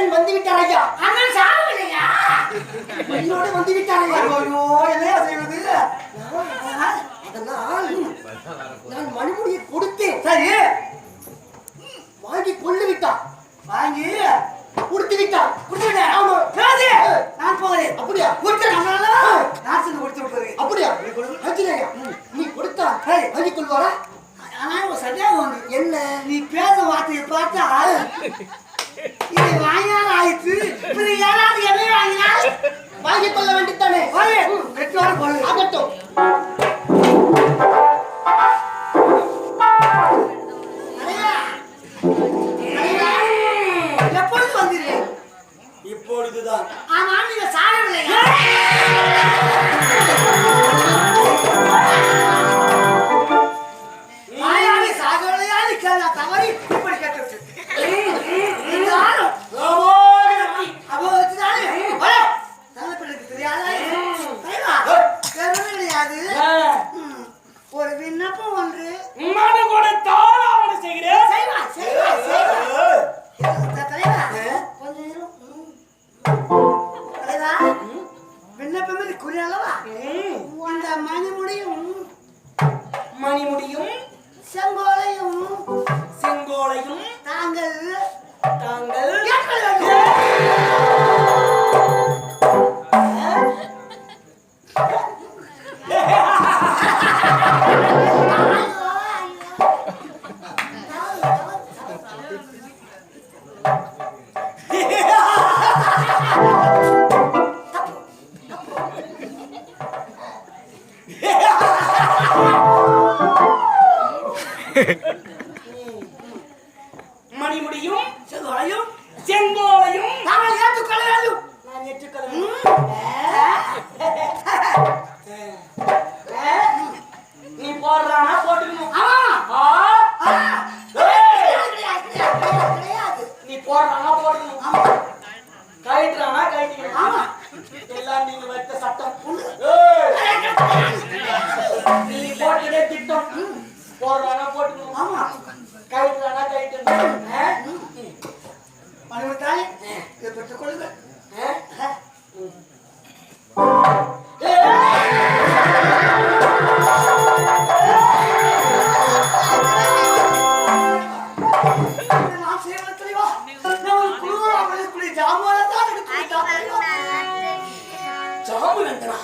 அண்ணன் வந்து விட்டார் ஐயா அண்ணன் சாவலையா என்னோட வந்து விட்டார் ஐயா ஐயோ என்னையா செய்வது? அதனால் நான் மணிமுடியை கொடுத்தேன். சரி. வாங்கி கொள்ளு விட்டான் வாங்கி? கொடுத்து விட்டான் குடிச்சுட்டேன் ஆமா. சரி நான் போகிறேன். அப்படியா? குடிச்சு நம்மளால நான் சென்று குடிச்சு விட்டுறேன். அப்படியா? நீ கொடுத்தா சரி. வாங்கி கொள்வாரா? ஆனா ஒரு சந்தேகம் ஒண்ணு என்ன? நீ பேச வார்த்தையை பார்த்தா இது வாங்கினால் ஆயிடுச்சு இது யாராவது என்ன வாங்கினால் வாங்கி கொள்ள வேண்டித்தானே வெற்றோட போய் ஆகட்டும். எப்பொழுது வந்தீர்கள்? இப்பொழுதுதான். ஆமா நீங்க சாகவில்லையா? சாகவில்லையா? தவறி மணிமுடியும் செங்கோலையும் செங்கோலையும் தாங்கள் மணிமுடியும் செங்கோலையும். செங்கோலையும் தாங்கள் ஏற்றுக்கொள்ள வேண்டும் நான் ஏற்றுக்கொள்ள. நீ போடுறானா போட்டுக்கணும். நீ போடுறானா போட்டுக்கணும். கயிற்று ஆமா. எல்லாம் நீங்க வைத்த சட்டம். நீ போட்டதே திட்டம். போடுறானா போட்டுக்கணும் ஆமா. கயிற்று ஆ? மணிமுத்தாய் இதை பெற்றுக் கொள்ளுங்கள் ஜாமான் ஜாம்பு நந்தனா